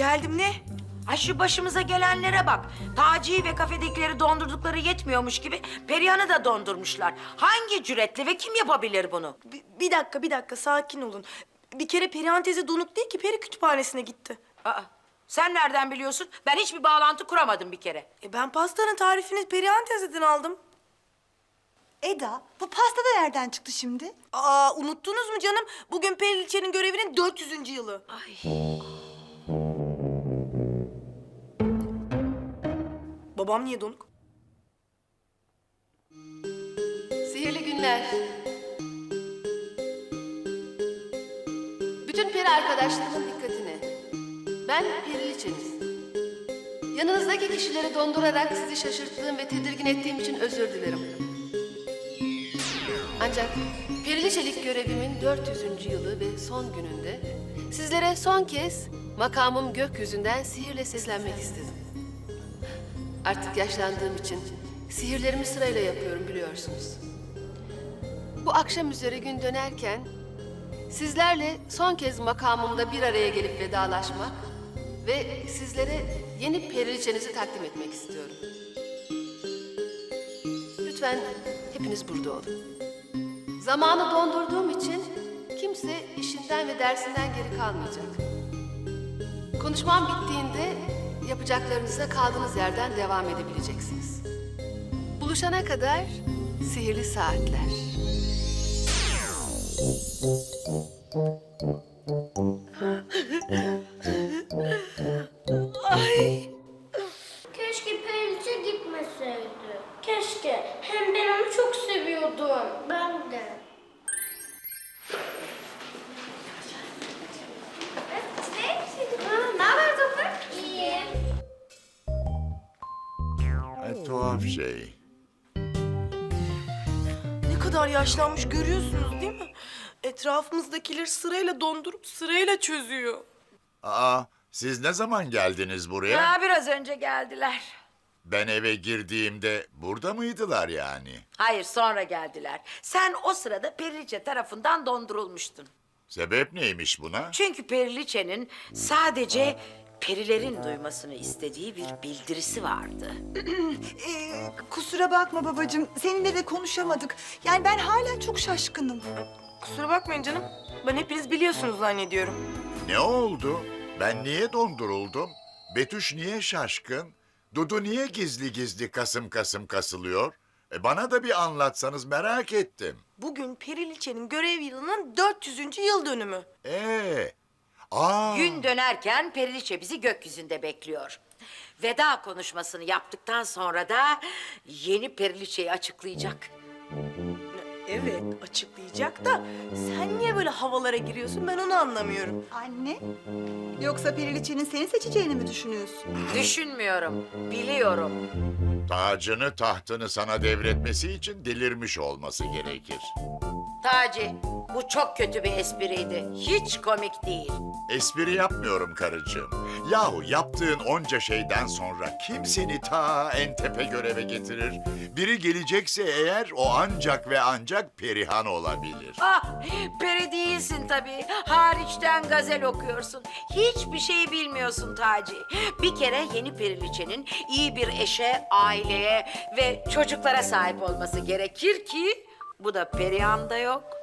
Geldim ne? Ay şu başımıza gelenlere bak. Taci'yi ve kafedekileri dondurdukları yetmiyormuş gibi Perihan'ı da dondurmuşlar. Hangi cüretle ve kim yapabilir bunu? Bir, bir dakika, bir dakika. Sakin olun. Bir kere Perihan teyze donuk değil ki. Peri kütüphanesine gitti. Aa, sen nereden biliyorsun? Ben hiçbir bağlantı kuramadım bir kere. E ben pastanın tarifini Perihan teyzeden aldım. Eda, bu pasta da nereden çıktı şimdi? Aa unuttunuz mu canım? Bugün Periliçe'nin görevinin 400. yılı. Ay. Babam niye donuk? Sihirli günler. Bütün peri arkadaşlarımın dikkatine. Ben Periliçeniz. Yanınızdaki kişileri dondurarak sizi şaşırttığım ve tedirgin ettiğim için özür dilerim. Ancak Periliçelik görevimin 400. yılı ve son gününde sizlere son kez makamım gökyüzünden sihirle seslenmek istedim. Artık yaşlandığım için sihirlerimi sırayla yapıyorum biliyorsunuz. Bu akşam üzere gün dönerken sizlerle son kez makamımda bir araya gelip vedalaşmak ve sizlere yeni periliçenizi takdim etmek istiyorum. Lütfen hepiniz burada olun. Zamanı dondurduğum için kimse işinden ve dersinden geri kalmayacak. Konuşmam bittiğinde yapacaklarınıza kaldığınız yerden devam edebileceksiniz. Buluşana kadar sihirli saatler. Keşke Periliçe gitmeseydi. Keşke. Hem ben onu çok seviyordum. Ben de. Ne haber tuhaf şey. Ne kadar yaşlanmış görüyorsunuz değil mi? Etrafımızdakileri sırayla dondurup sırayla çözüyor. Aa, siz ne zaman geldiniz buraya? Ya biraz önce geldiler. Ben eve girdiğimde burada mıydılar yani? Hayır sonra geldiler. Sen o sırada Periliçe tarafından dondurulmuştun. Sebep neymiş buna? Çünkü Periliçe'nin sadece perilerin duymasını istediği bir bildirisi vardı. Ee, kusura bakma babacığım, seninle de konuşamadık. Yani ben hala çok şaşkınım. Kusura bakmayın canım. Ben hepiniz biliyorsunuz zannediyorum. Ne oldu? Ben niye donduruldum? Betüş niye şaşkın? Dudu niye gizli gizli kasım kasım kasılıyor? E bana da bir anlatsanız merak ettim. Bugün Periliçe'nin görev yılının 400. yıl dönümü. Ee, aa, Gün dönerken Periliçe bizi gökyüzünde bekliyor. Veda konuşmasını yaptıktan sonra da yeni Periliçe'yi açıklayacak. Evet açıklayacak da sen niye böyle havalara giriyorsun ben onu anlamıyorum. Anne, yoksa Periliçe'nin seni seçeceğini mi düşünüyorsun? Düşünmüyorum, biliyorum. tacını tahtını sana devretmesi için delirmiş olması gerekir. Taci, bu çok kötü bir espriydi. Hiç komik değil. Espri yapmıyorum karıcığım. Yahu yaptığın onca şeyden sonra kim seni ta en tepe göreve getirir? Biri gelecekse eğer o ancak ve ancak Perihan olabilir. Ah, peri değilsin tabii. Hariçten gazel okuyorsun. Hiçbir şey bilmiyorsun Taci. Bir kere yeni periliçenin iyi bir eşe, aileye ve çocuklara sahip olması gerekir ki... ...bu da Perihan'da yok,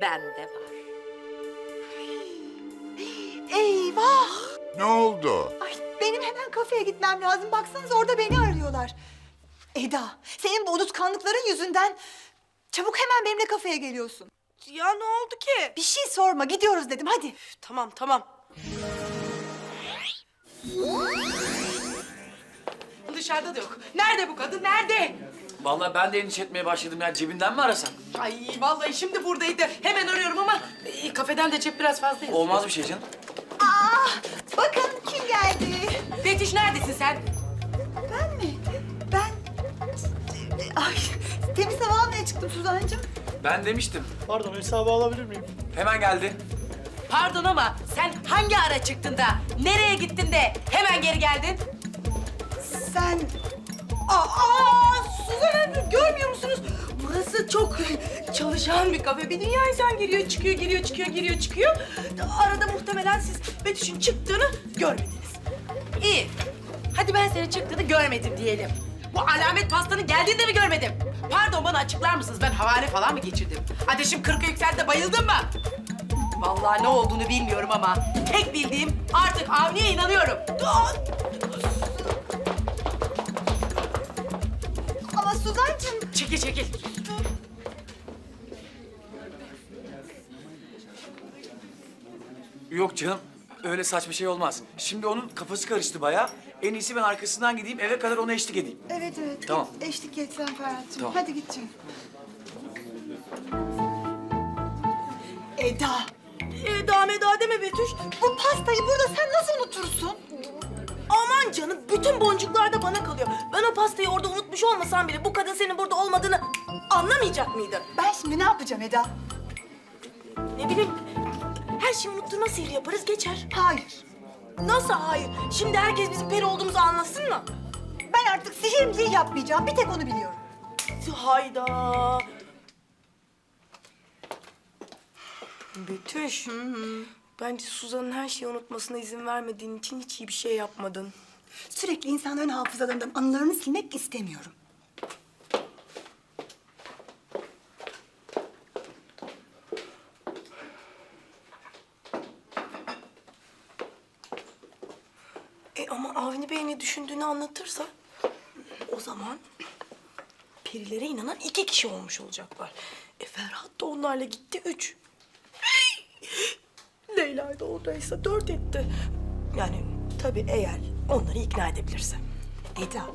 bende var. Eyvah! Ne oldu? Ay, benim hemen kafeye gitmem lazım. Baksanıza orada beni arıyorlar. Eda, senin bu unutkanlıkların yüzünden çabuk hemen benimle kafeye geliyorsun. Ya ne oldu ki? Bir şey sorma, gidiyoruz dedim hadi. Üf, tamam tamam. Dışarıda da yok. Nerede bu kadın? Nerede? Vallahi ben de endişe etmeye başladım ya. Cebinden mi arasak? Ay vallahi şimdi buradaydı. Hemen arıyorum ama e, kafeden de cep biraz fazla yazıyor. Olmaz bir şey canım. Aa, bakın kim geldi. Betüş neredesin sen? Ben mi? Ben... Ay, temiz hava almaya çıktım Suzancığım. Ben demiştim. Pardon hesabı alabilir miyim? Hemen geldi. Pardon ama sen hangi ara çıktın da nereye gittin de hemen geri geldin? Sen... Aa, Suzan Hanım görmüyor musunuz? Burası çok çalışan bir kafe. Bir dünya insan giriyor çıkıyor, giriyor çıkıyor, giriyor çıkıyor. Arada muhtemelen siz Betüş'ün çıktığını görmediniz. İyi. Hadi ben senin çıktığını görmedim diyelim. Bu alamet pastanın geldiğini de mi görmedim? Pardon bana açıklar mısınız? Ben havale falan mı geçirdim? Ateşim kırka yükseldi de bayıldım mı? Vallahi ne olduğunu bilmiyorum ama tek bildiğim artık Avni'ye inanıyorum. Aa, Suzancığım Çekil çekil. Yok canım. Öyle saçma şey olmaz. Şimdi onun kafası karıştı bayağı. En iyisi ben arkasından gideyim eve kadar ona eşlik edeyim. Evet evet. Tamam. Eşlik et sen Ferhat'cığım. Tamam. Hadi git canım. Eda, Eda meda deme Betüş. bu pastayı burada sen nasıl unutursun? Canım bütün boncuklar da bana kalıyor. Ben o pastayı orada unutmuş olmasam bile bu kadın senin burada olmadığını anlamayacak mıydı? Ben şimdi ne yapacağım Eda? Ne bileyim her şeyi unutturma sihri yaparız geçer. Hayır. Nasıl hayır? Şimdi herkes bizim peri olduğumuzu anlasın mı? Ben artık sihir mihir yapmayacağım. Bir tek onu biliyorum. Hayda. Betüş. Bence Suzan'ın her şeyi unutmasına izin vermediğin için hiç iyi bir şey yapmadın. Sürekli insanların hafızalarından anılarını silmek istemiyorum. E ama Avni Bey ne düşündüğünü anlatırsa o zaman perilere inanan iki kişi olmuş olacaklar. E Ferhat da onlarla gitti üç. Leyla da oradaysa dört etti. Yani tabii eğer onları ikna edebilirse. Eda,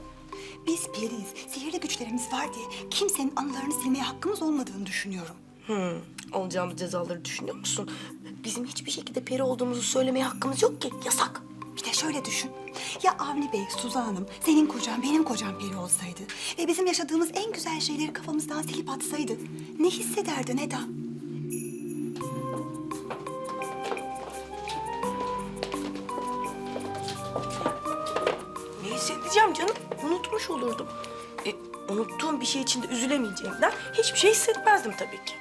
biz periyiz. Sihirli güçlerimiz var diye kimsenin anılarını silmeye hakkımız olmadığını düşünüyorum. Hmm, alacağımız cezaları düşünüyor musun? Bizim hiçbir şekilde peri olduğumuzu söylemeye hakkımız yok ki. Yasak. Bir de şöyle düşün. Ya Avni Bey, Suzan Hanım, senin kocan, benim kocam peri olsaydı... ...ve bizim yaşadığımız en güzel şeyleri kafamızdan silip atsaydı... ...ne hissederdin Eda? Hissedeceğim canım? Unutmuş olurdum. E, unuttuğum bir şey için de üzülemeyeceğimden hiçbir şey hissetmezdim tabii ki.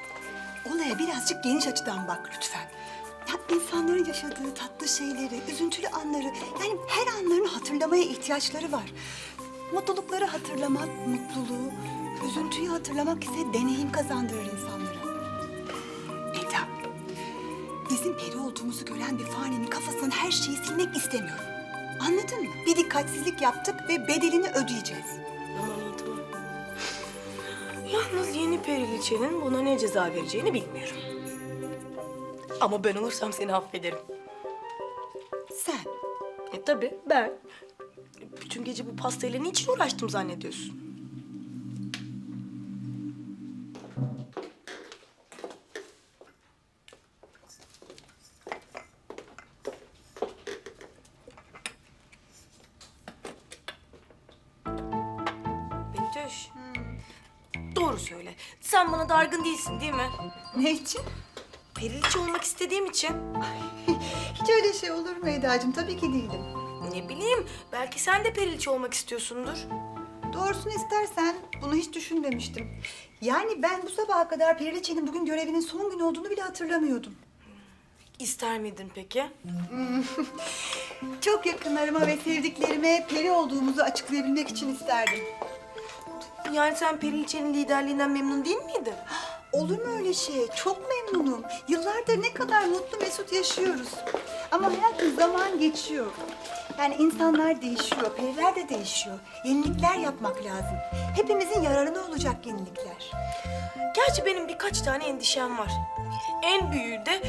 Olaya birazcık geniş açıdan bak lütfen. Ya insanların yaşadığı tatlı şeyleri, üzüntülü anları... ...yani her anlarını hatırlamaya ihtiyaçları var. Mutlulukları hatırlamak, mutluluğu, üzüntüyü hatırlamak ise deneyim kazandırır insanlara. Eda, bizim peri olduğumuzu gören bir farenin kafasından her şeyi silmek istemiyorum. Anladın mı? Bir dikkatsizlik yaptık ve bedelini ödeyeceğiz. Aman iyi tamam. Yalnız yeni periliçenin buna ne ceza vereceğini bilmiyorum. Ama ben olursam seni affederim. Sen E tabii ben. Bütün gece bu pastayla niçin uğraştım zannediyorsun? Doğru söyle. Sen bana dargın değilsin değil mi? ne için? Periliçe olmak istediğim için. Hiç öyle şey olur mu Eda'cığım? Tabii ki değilim. Ne bileyim, belki sen de periliçe olmak istiyorsundur. Doğrusunu istersen bunu hiç düşünmemiştim. Yani ben bu sabaha kadar Periliçe'nin bugün görevinin son günü olduğunu bile hatırlamıyordum. İster miydin peki? Çok yakınlarıma ve sevdiklerime peri olduğumuzu açıklayabilmek için isterdim. Yani sen Periliçe'nin liderliğinden memnun değil miydin? Olur mu öyle şey? Çok memnunum. Yıllardır ne kadar mutlu mesut yaşıyoruz. Ama hayatım zaman geçiyor. Yani insanlar değişiyor, periler de değişiyor. Yenilikler yapmak lazım. Hepimizin yararına olacak yenilikler. Gerçi benim birkaç tane endişem var. En büyüğü de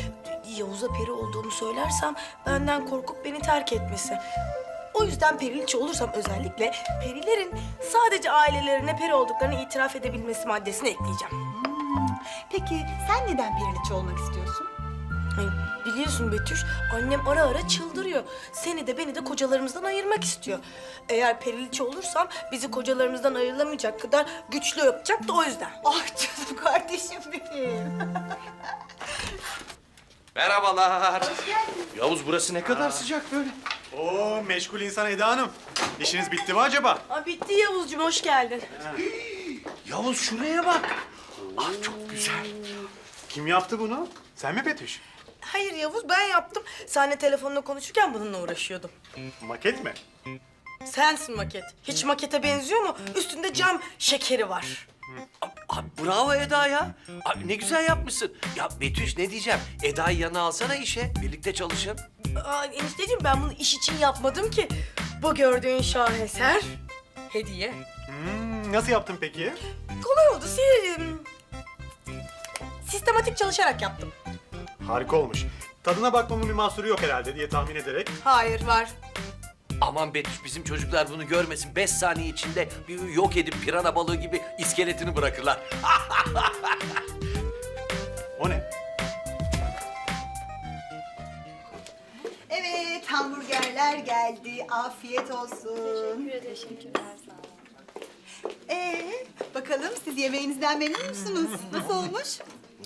Yavuz'a peri olduğumu söylersem benden korkup beni terk etmesi. O yüzden periliçe olursam özellikle perilerin sadece ailelerine peri olduklarını itiraf edebilmesi maddesini ekleyeceğim. Peki sen neden periliçe olmak istiyorsun? Ay, biliyorsun Betüş, annem ara ara çıldırıyor. Seni de beni de kocalarımızdan ayırmak istiyor. Eğer periliçe olursam bizi kocalarımızdan ayrılamayacak kadar güçlü yapacak da o yüzden. Ah canım kardeşim benim. Merhabalar. Yavuz burası ne kadar sıcak böyle. Oo meşgul insan Eda Hanım. İşiniz bitti mi acaba? Aa, bitti Yavuzcuğum, hoş geldin. Yavuz şuraya bak. Ah çok güzel. Kim yaptı bunu? Sen mi Betüş? Hayır Yavuz ben yaptım. Sahne telefonla konuşurken bununla uğraşıyordum. Maket mi? Sensin maket. Hiç makete benziyor mu? Üstünde cam şekeri var. Abi, bravo Eda ya. Abi, ne güzel yapmışsın. Ya Betüş ne diyeceğim? Eda'yı yana alsana işe. Birlikte çalışın. Aa, enişteciğim ben bunu iş için yapmadım ki. Bu gördüğün şaheser hediye. Hmm, nasıl yaptın peki? Kolay oldu. Si- sistematik çalışarak yaptım. Harika olmuş. Tadına bakmamın bir mahsuru yok herhalde diye tahmin ederek. Hayır var. Aman Betüş bizim çocuklar bunu görmesin. Beş saniye içinde bir yok edip pirana balığı gibi iskeletini bırakırlar. O ne? Evet, hamburgerler geldi. Afiyet olsun. Teşekkürler, sağ olun. Ee, bakalım siz yemeğinizden memnun musunuz? Nasıl olmuş?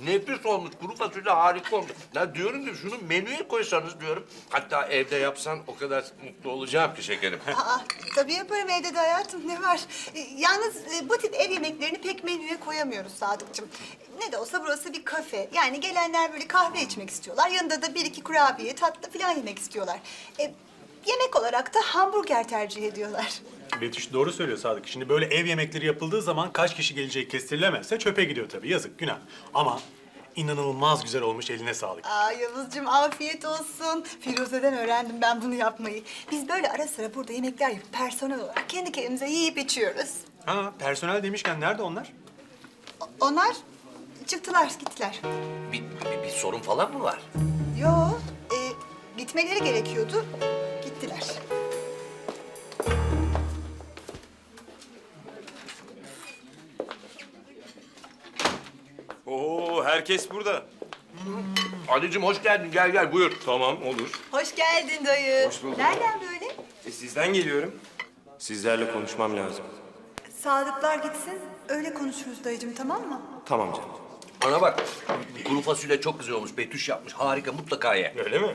Nefis olmuş, kuru fasulye harika olmuş. Ya diyorum ki şunu menüye koysanız diyorum. Hatta evde yapsan o kadar mutlu olacağım ki şekerim. Aa, tabii yaparım evde de hayatım. Ne var? Ee, yalnız e, bu tip ev yemeklerini pek menüye koyamıyoruz Sadıkçım. Ne de olsa burası bir kafe. Yani gelenler böyle kahve içmek istiyorlar. Yanında da bir iki kurabiye, tatlı falan yemek istiyorlar. E, yemek olarak da hamburger tercih ediyorlar. Betüş doğru söylüyor Sadık. Şimdi böyle ev yemekleri yapıldığı zaman kaç kişi geleceği kestirilemezse çöpe gidiyor tabii. Yazık, günah. Ama inanılmaz güzel olmuş, eline sağlık. Aa Yavuzcuğum afiyet olsun. Firuze'den öğrendim ben bunu yapmayı. Biz böyle ara sıra burada yemekler yapıp personel olarak kendi kendimize yiyip içiyoruz. Ha, personel demişken nerede onlar? O- Onlar çıktılar, gittiler. Bir, bir, bir sorun falan mı var? Yo, e, gitmeleri gerekiyordu. Gittiler. Oo herkes burada. Ali'cim hoş geldin. Gel gel buyur. Tamam olur. Hoş geldin dayı. Hoş bulduk. Nereden böyle? E, sizden geliyorum. Sizlerle konuşmam lazım. Sadıklar gitsin, öyle konuşuruz dayıcığım tamam mı? Tamam canım. Ana bak. Kuru fasulye çok güzel olmuş. Betüş yapmış. Harika. Mutlaka ye. Öyle mi?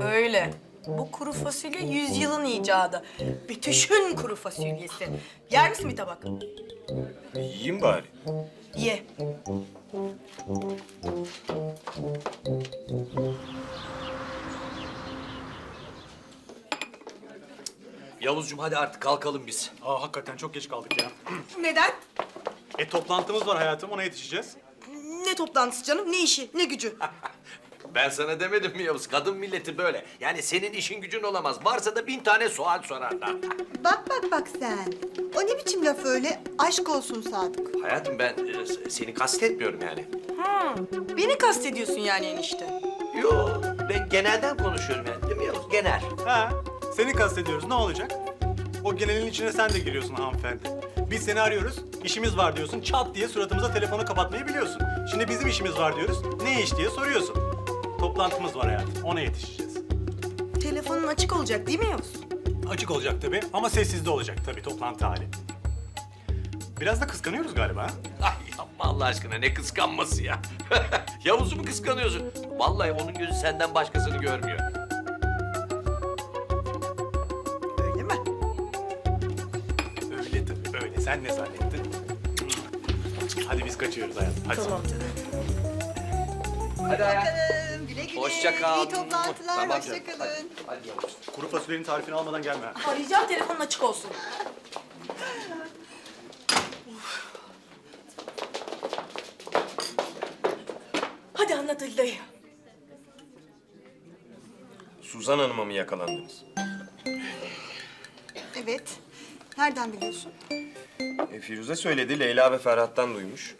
Öyle. Bu kuru fasulye yüzyılın icadı. Betüş'ün kuru fasulyesi. Yer misin bir tabak? Yiyeyim bari. Ye. Yavuzcuğum hadi artık kalkalım biz. Aa hakikaten çok geç kaldık ya. Neden? E toplantımız var hayatım, ona yetişeceğiz. Ne toplantısı canım? Ne işi? Ne gücü? Ben sana demedim mi Yavuz? Kadın milleti böyle. Yani senin işin gücün olamaz. Varsa da bin tane sual sorarlar. Bak bak bak sen. O ne biçim laf öyle? Aşk olsun Sadık. Hayatım ben e, seni kastetmiyorum yani. Beni kastediyorsun yani enişte. Yo ben genelden konuşuyorum yani değil mi Yavuz? Genel. Ha, seni kastediyoruz. Ne olacak? O genelin içine sen de giriyorsun hanımefendi. Biz seni arıyoruz, işimiz var diyorsun. Çat diye suratımıza telefonu kapatmayı biliyorsun. Şimdi bizim işimiz var diyoruz. Ne iş diye soruyorsun. Toplantımız var hayatım, ona yetişeceğiz. Telefonun açık olacak değil mi Yavuz? Açık olacak tabii ama sessiz de olacak tabii toplantı hali. Biraz da kıskanıyoruz galiba. ha? Ay yapma Allah aşkına ne kıskanması ya. Yavuz'u mu kıskanıyorsun? Vallahi onun gözü senden başkasını görmüyor. Öyle mi? Öyle tabii, öyle. Sen ne zannettin? Hadi biz kaçıyoruz hayatım. Hadi. Tamam canım. Hadi hayatım. Güle. Hoşça kal. İyi toplantılar, Tamam hoşça kalın. Hadi Yavuz. Kuru fasulyenin tarifini almadan gelme. ha. Arayacağım telefonun açık olsun. Hadi anlat Ali dayı. Suzan Hanım'a mı yakalandınız? Evet. Nereden biliyorsun? E, Firuze söyledi, Leyla ve Ferhat'tan duymuş.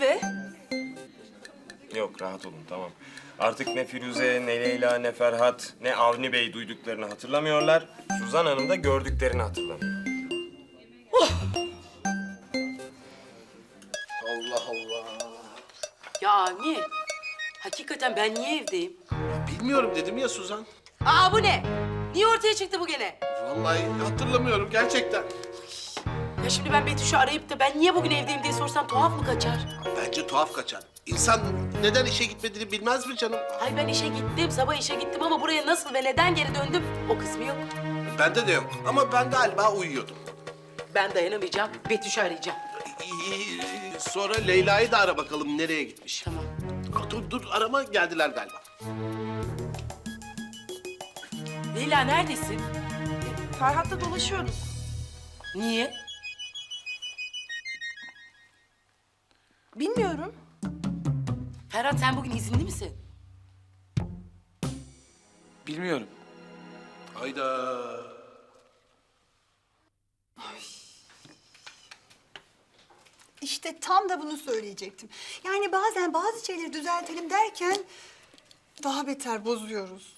Ve Yok, rahat olun, tamam. Artık ne Firuze, ne Leyla, ne Ferhat, ne Avni Bey duyduklarını hatırlamıyorlar. Suzan Hanım da gördüklerini hatırlamıyor. Ya Avni, hakikaten ben niye evdeyim? Bilmiyorum dedim ya Suzan. Aa bu ne? Niye ortaya çıktı bu gene? Vallahi hatırlamıyorum gerçekten. Ya şimdi ben Betüş'ü arayıp da ben niye bugün evdeyim diye sorsam tuhaf mı kaçar? Bence tuhaf kaçar. İnsan neden işe gitmediğini bilmez mi canım? Ay ben işe gittim, sabah işe gittim ama buraya nasıl ve neden geri döndüm o kısmı yok. Bende de yok ama ben galiba uyuyordum. Ben dayanamayacağım, Betüş'ü arayacağım. İyi, Sonra Leyla'yı da ara bakalım nereye gitmiş. Tamam. dur dur arama geldiler galiba. Leyla neredesin? Ferhat'la dolaşıyorduk. Niye? Bilmiyorum. Ferhat sen bugün izinli misin? Bilmiyorum. Hayda. İşte tam da bunu söyleyecektim. Yani bazen bazı şeyleri düzeltelim derken daha beter bozuyoruz.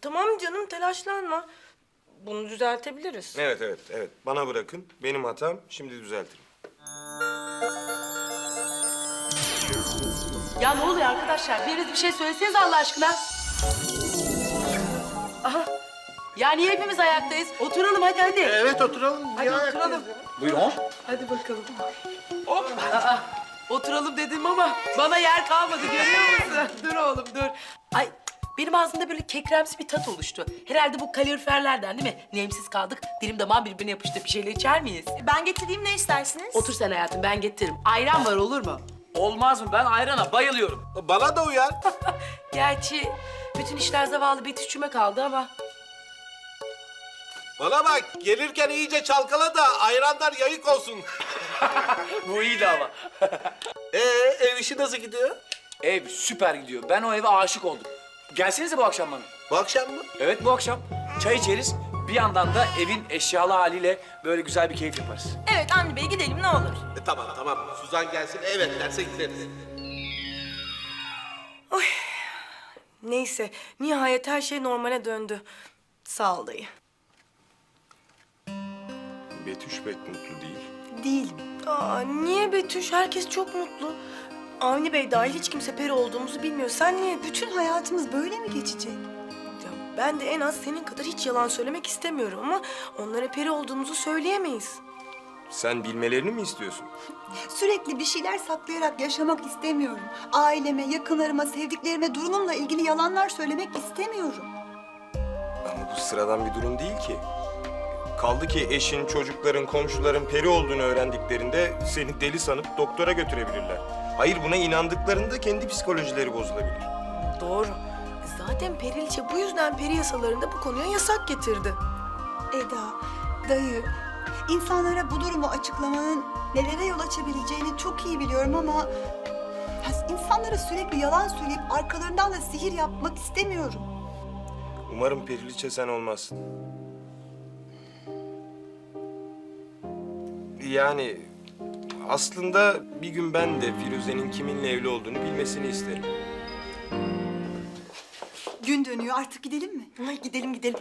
Tamam canım telaşlanma. Bunu düzeltebiliriz. Evet evet evet. Bana bırakın. Benim hatam. Şimdi düzeltirim. Ya ne oluyor arkadaşlar? Biriniz bir şey söyleseniz Allah aşkına. Aha. Ya niye hepimiz ayaktayız? Oturalım hadi hadi. Evet oturalım. Hadi oturalım. Buyurun. Hadi bakalım. Hop. Aa, oturalım dedim ama bana yer kalmadı görüyor musun? dur oğlum dur. Ay benim ağzımda böyle kekremsi bir tat oluştu. Herhalde bu kaloriferlerden değil mi? Nemsiz kaldık. Dilim damağım birbirine yapıştı. Bir şeyler içer miyiz? Ben getireyim ne istersiniz? Otur sen hayatım ben getiririm. Ayran var olur mu? Olmaz mı? Ben ayrana bayılıyorum. Bana da uyar. Gerçi bütün işler zavallı Betüş'üme kaldı ama. Bana bak gelirken iyice çalkala da ayranlar yayık olsun. Bu iyiydi ama. Ee ev işi nasıl gidiyor? Ev süper gidiyor. Ben o eve aşık oldum. Gelsenize bu akşam bana. Bu akşam mı? Evet bu akşam. Çay içeriz. Bir yandan da evin eşyalı haliyle böyle güzel bir keyif yaparız. Evet Avni Bey gidelim ne olur. Tamam tamam. Suzan gelsin evet derse gideriz. Neyse nihayet her şey normale döndü. Sağ ol dayı. Betüş pek mutlu değil. Değilim. Aa, niye Betüş? Herkes çok mutlu. Avni Bey dahil hiç kimse peri olduğumuzu bilmiyor. Sen niye? Bütün hayatımız böyle mi geçecek? Ya ben de en az senin kadar hiç yalan söylemek istemiyorum ama onlara peri olduğumuzu söyleyemeyiz. Sen bilmelerini mi istiyorsun? Sürekli bir şeyler saklayarak yaşamak istemiyorum. Aileme, yakınlarıma, sevdiklerime durumumla ilgili yalanlar söylemek istemiyorum. Ama bu sıradan bir durum değil ki. Kaldı ki eşin, çocukların, komşuların peri olduğunu öğrendiklerinde seni deli sanıp doktora götürebilirler. Hayır buna inandıklarında kendi psikolojileri bozulabilir. Doğru. Zaten Periliçe bu yüzden peri yasalarında bu konuya yasak getirdi. Eda, dayı, insanlara bu durumu açıklamanın nelere yol açabileceğini çok iyi biliyorum ama... ...insanlara sürekli yalan söyleyip arkalarından da sihir yapmak istemiyorum. Umarım periliçe sen olmazsın. Yani aslında bir gün ben de Firuze'nin kiminle evli olduğunu bilmesini isterim. Gün dönüyor artık gidelim mi? Ay gidelim gidelim.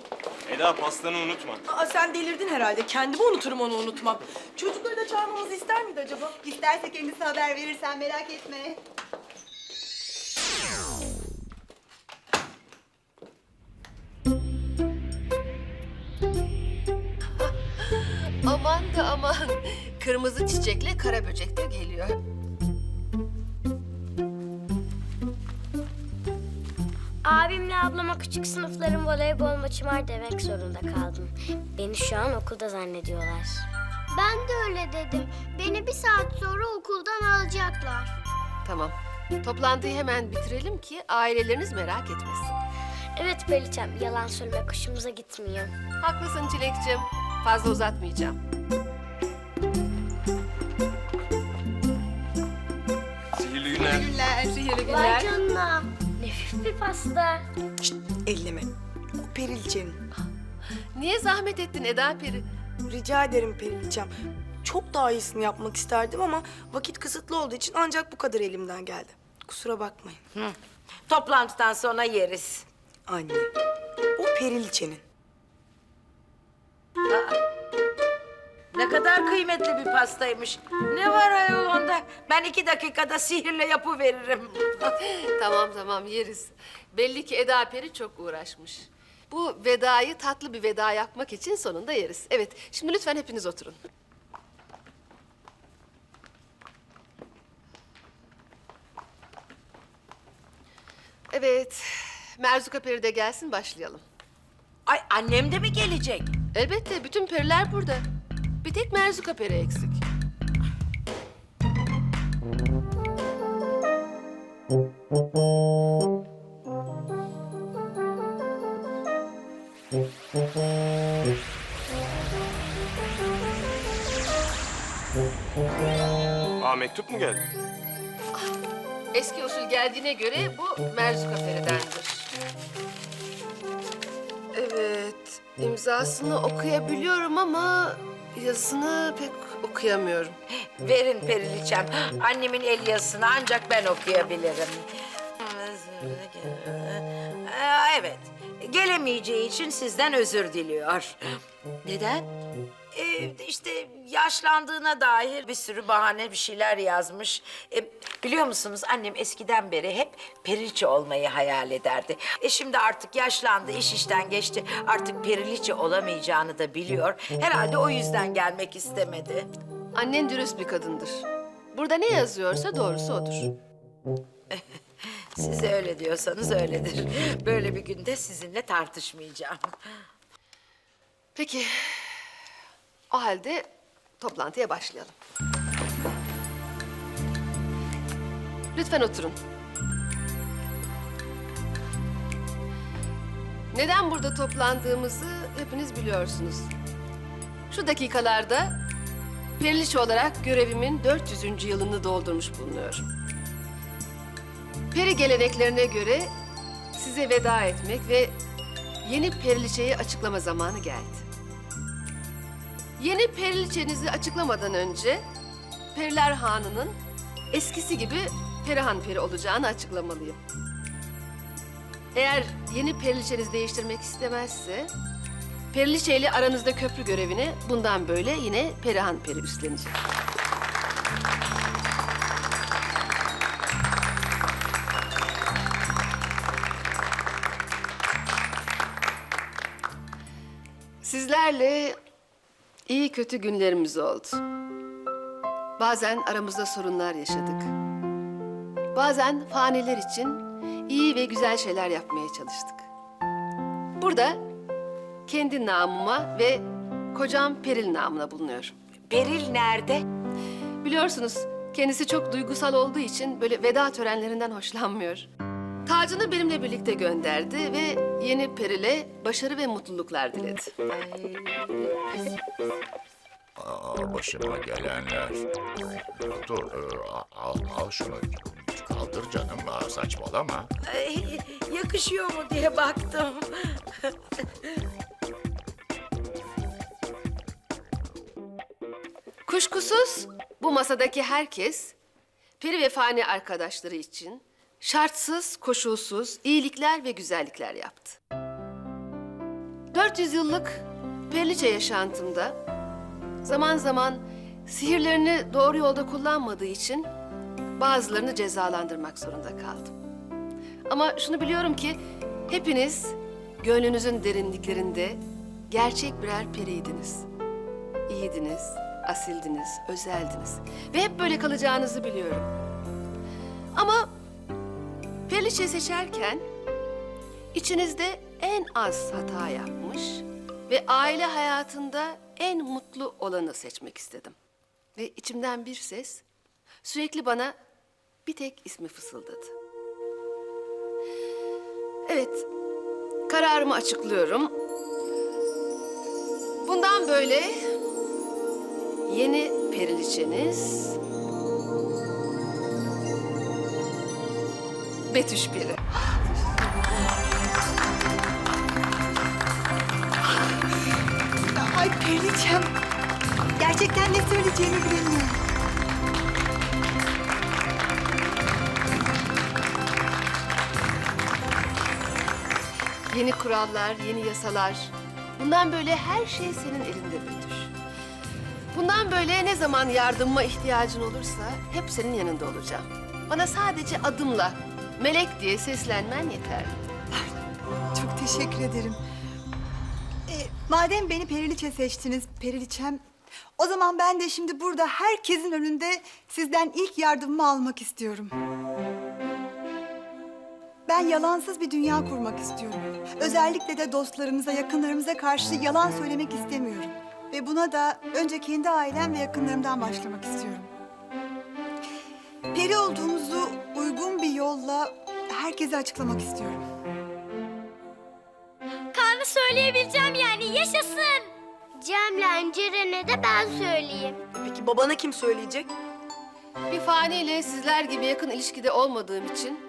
Eda pastanı unutma. Aa, sen delirdin herhalde. Kendimi unuturum onu unutmam. Çocukları da çağırmamızı ister miydi acaba? İsterse kendisi haber verirsen merak etme. Aman da aman. Kırmızı çiçekle kara böcek de geliyor. Abimle ablama küçük sınıfların voleybol maçı var demek zorunda kaldım. Beni şu an okulda zannediyorlar. Ben de öyle dedim. Beni bir saat sonra okuldan alacaklar. Tamam. Toplantıyı hemen bitirelim ki aileleriniz merak etmesin. Evet Periçem, yalan söylemek hoşumuza gitmiyor. Haklısın Çilek'cim. Fazla uzatmayacağım. Sihirli günler. Günler. Sihirli Vay günler. canına. Pasta. Şşt, elleme. O Periliçe'nin. Niye zahmet ettin Eda Peri? Rica ederim Periliçem. Çok daha iyisini yapmak isterdim ama vakit kısıtlı olduğu için ancak bu kadar elimden geldi. Kusura bakmayın. Toplantıdan sonra yeriz. Anne. O Periliçe'nin. Ne kadar kıymetli bir pastaymış. Ne var ayol onda? Ben iki dakikada sihirle yapıveririm. tamam tamam yeriz. Belli ki Eda Peri çok uğraşmış. Bu vedayı tatlı bir veda yapmak için sonunda yeriz. Evet, şimdi lütfen hepiniz oturun. Evet, Merzuka Peri de gelsin başlayalım. Ay annem de mi gelecek? Elbette bütün periler burada. Bir tek Merzuka Peri eksik. Aa mektup mu geldi? Eski usul geldiğine göre bu Merzuka Feri'dendir. Evet, imzasını okuyabiliyorum ama yazısını pek okuyamıyorum. Verin Periliçem. Annemin el yazısını ancak ben okuyabilirim. Ee, Evet. Gelemeyeceği için sizden özür diliyor. Neden? Ee, işte yaşlandığına dair bir sürü bahane bir şeyler yazmış. Ee, biliyor musunuz annem eskiden beri hep periliçe olmayı hayal ederdi. E şimdi artık yaşlandı, iş işten geçti. Artık periliçe olamayacağını da biliyor. Herhalde o yüzden gelmek istemedi. Annen dürüst bir kadındır. Burada ne yazıyorsa doğrusu odur. Siz öyle diyorsanız öyledir. Böyle bir günde sizinle tartışmayacağım. Peki, o halde toplantıya başlayalım. Lütfen oturun. Neden burada toplandığımızı hepiniz biliyorsunuz. Şu dakikalarda Periliçe olarak görevimin 400. yılını doldurmuş bulunuyorum. Peri geleneklerine göre size veda etmek ve yeni Periliçe'yi açıklama zamanı geldi. Yeni Periliçenizi açıklamadan önce Periler Hanı'nın eskisi gibi Perihan Peri olacağını açıklamalıyım. Eğer yeni Periliçeniz değiştirmek istemezse Periliçe ile aranızda köprü görevini bundan böyle yine Perihan Peri üstlenecek. Sizlerle iyi kötü günlerimiz oldu. Bazen aramızda sorunlar yaşadık. Bazen faniler için iyi ve güzel şeyler yapmaya çalıştık. Burada kendi namıma ve kocam Peril namına bulunuyorum. Beril nerede? Biliyorsunuz kendisi çok duygusal olduğu için böyle veda törenlerinden hoşlanmıyor. Tacını benimle birlikte gönderdi ve yeni Peril'e başarı ve mutluluklar diledi. Aa, başıma gelenler. Dur, e, al, al şunu. Kaldır canım, saçmalama. Ay, yakışıyor mu diye baktım. Kuşkusuz bu masadaki herkes peri ve fani arkadaşları için şartsız, koşulsuz iyilikler ve güzellikler yaptı. 400 yıllık periliçe yaşantımda zaman zaman sihirlerini doğru yolda kullanmadığı için bazılarını cezalandırmak zorunda kaldım. Ama şunu biliyorum ki hepiniz gönlünüzün derinliklerinde gerçek birer periydiniz. İyiydiniz, asildiniz, özeldiniz ve hep böyle kalacağınızı biliyorum. Ama Periliçe seçerken içinizde en az hata yapmış ve aile hayatında en mutlu olanı seçmek istedim. Ve içimden bir ses sürekli bana bir tek ismi fısıldadı. Evet, kararımı açıklıyorum. Bundan böyle yeni periliçeniz Betüş Peri. Ay Periliçem. Gerçekten ne söyleyeceğimi bilemiyorum. Yeni kurallar, yeni yasalar. Bundan böyle her şey senin elinde Betüş. Bundan böyle ne zaman yardımıma ihtiyacın olursa hep senin yanında olacağım. Bana sadece adımla, melek diye seslenmen yeterli. Çok teşekkür ederim. Ee, madem beni Periliçe seçtiniz Periliçem... ...o zaman ben de şimdi burada herkesin önünde sizden ilk yardımımı almak istiyorum. Ben yalansız bir dünya kurmak istiyorum. Özellikle de dostlarımıza, yakınlarımıza karşı yalan söylemek istemiyorum. Ve buna da önce kendi ailem ve yakınlarımdan başlamak istiyorum. Peri olduğumuzu uygun bir yolla herkese açıklamak istiyorum. Kahve söyleyebileceğim yani yaşasın. Cem'le Ceren'e de ben söyleyeyim. Peki babana kim söyleyecek? Bir faniyle sizler gibi yakın ilişkide olmadığım için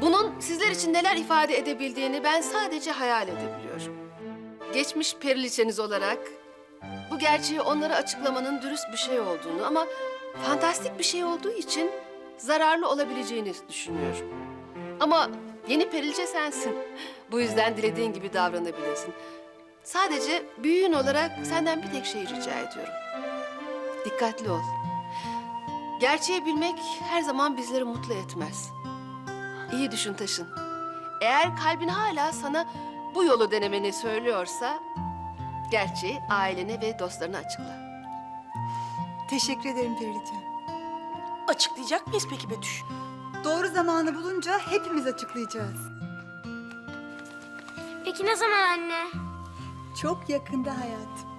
bunun sizler için neler ifade edebildiğini ben sadece hayal edebiliyorum. Geçmiş periliçeniz olarak bu gerçeği onlara açıklamanın dürüst bir şey olduğunu ama fantastik bir şey olduğu için zararlı olabileceğini düşünüyorum. Ama yeni periliçe sensin. Bu yüzden dilediğin gibi davranabilirsin. Sadece büyüğün olarak senden bir tek şey rica ediyorum. Dikkatli ol. Gerçeği bilmek her zaman bizleri mutlu etmez. İyi düşün Taşın. Eğer kalbin hala sana bu yolu denemeni söylüyorsa... ...gerçeği ailene ve dostlarına açıkla. Teşekkür ederim Periliçem. Açıklayacak mıyız peki Betüş? Doğru zamanı bulunca hepimiz açıklayacağız. Peki ne zaman anne? Çok yakında hayatım.